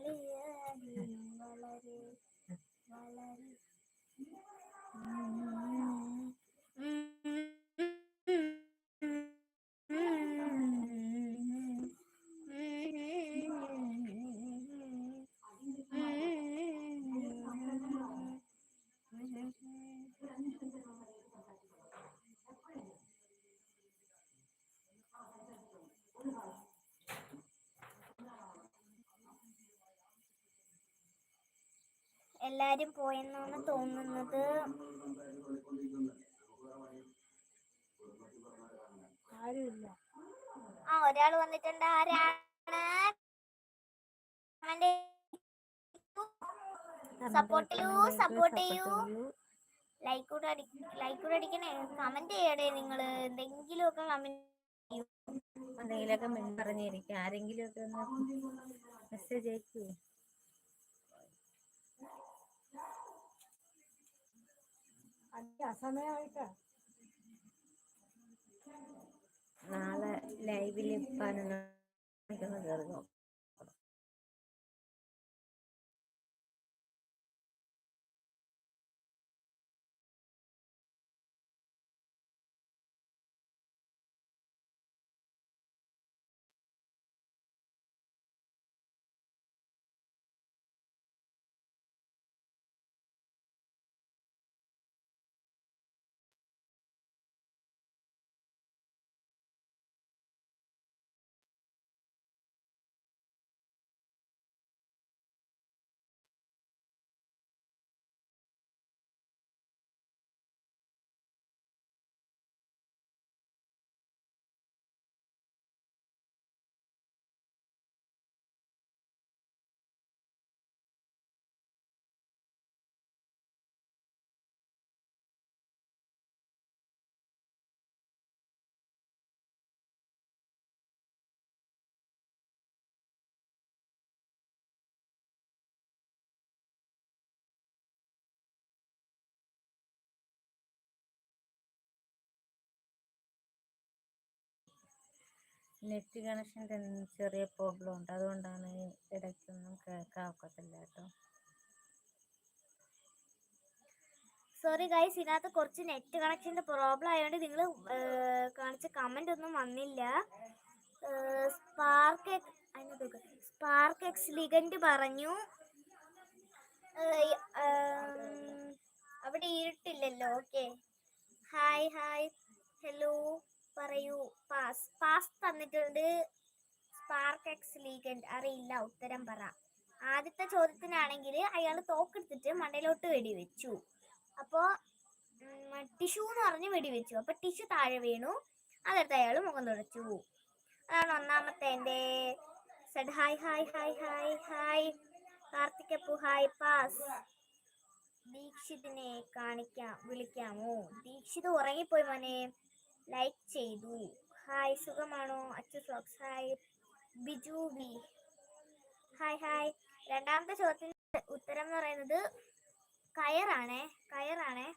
കളിയ വളരെ വളരെ എല്ലാരും പോയെന്നാണ് തോന്നുന്നത്. ആ ഒരാൾ വന്നിട്ടുണ്ട്. ആരാണ്? സപ്പോർട്ട് ചെയ്യൂ സപ്പോർട്ട് ചെയ്യൂ. ലൈക്ക് കൂടെ അടി ലൈക്ക് കൂടെ അടിക്കണേ. കമന്റ് ചെയ്യടേ നിങ്ങൾ എന്തെങ്കിലുമൊക്കെ കമന്റ് എന്തെങ്കിലുമൊക്കെ പറഞ്ഞിരിക്കും ആരെങ്കിലും ഒക്കെ ഒന്ന് മെസ്സേജ് അയക്കൂ. നാളെ ലൈവിൽ പതിനൊന്ന് കയറി നെറ്റ് കണക്ഷന്റെ ചെറിയ പ്രോബ്ലം ഉണ്ട് അതുകൊണ്ടാണ് ഇടയ്ക്കൊന്നും കേൾക്കാൻ ഒക്കത്തില്ല കേട്ടോ. സോറി ഗൈസ് ഇതിനകത്ത് കുറച്ച് നെറ്റ് കണക്ഷന്റെ പ്രോബ്ലം ആയതുകൊണ്ട് നിങ്ങൾ കാണിച്ച കമന്റ് ഒന്നും വന്നില്ല സ്പാർക്ക് സ്പാർക്ക് എക്സ് ലിഗന്റ് പറഞ്ഞു. അവിടെ ഇരുട്ടില്ലല്ലോ. ഓക്കെ. Hi hi. ഹലോ. പറയൂ. പാസ്. പാസ് തന്നിട്ടുണ്ട്. സ്പാർക്ക് എക്സ് ലീഗന്റ് അറിയില്ല ഉത്തരം പറ. ആദ്യത്തെ ചോദ്യത്തിനാണെങ്കിൽ അയാൾ തോക്കെടുത്തിട്ട് മണ്ടയിലോട്ട് വെടിവെച്ചു. അപ്പോൾ ടിഷ്യൂ എന്ന് പറഞ്ഞ് വെടിവെച്ചു. അപ്പോൾ ടിഷ്യൂ താഴെ വീണു. അതെടുത്ത് അയാൾ മുഖം തുടച്ചു. അതാണ് ഒന്നാമത്തെ എന്റെ Z hi hi hi hi hi കാർത്തികപ്പു hi pass ദീക്ഷിതിനെ കാണിക്കാം വിളിക്കാമോ? ദീക്ഷിത് ഉറങ്ങിപ്പോയി മോനെ. ലൈക്ക് ചെയ്തു. ഹായ് സുഖമാണോ? Achu ഫ്ലോക്സ് hi Biju B hi hi രണ്ടാമത്തെ ചോദ്യത്തിന് ഉത്തരം എന്ന് പറയുന്നത് കയറാണേ. കയറാണേ.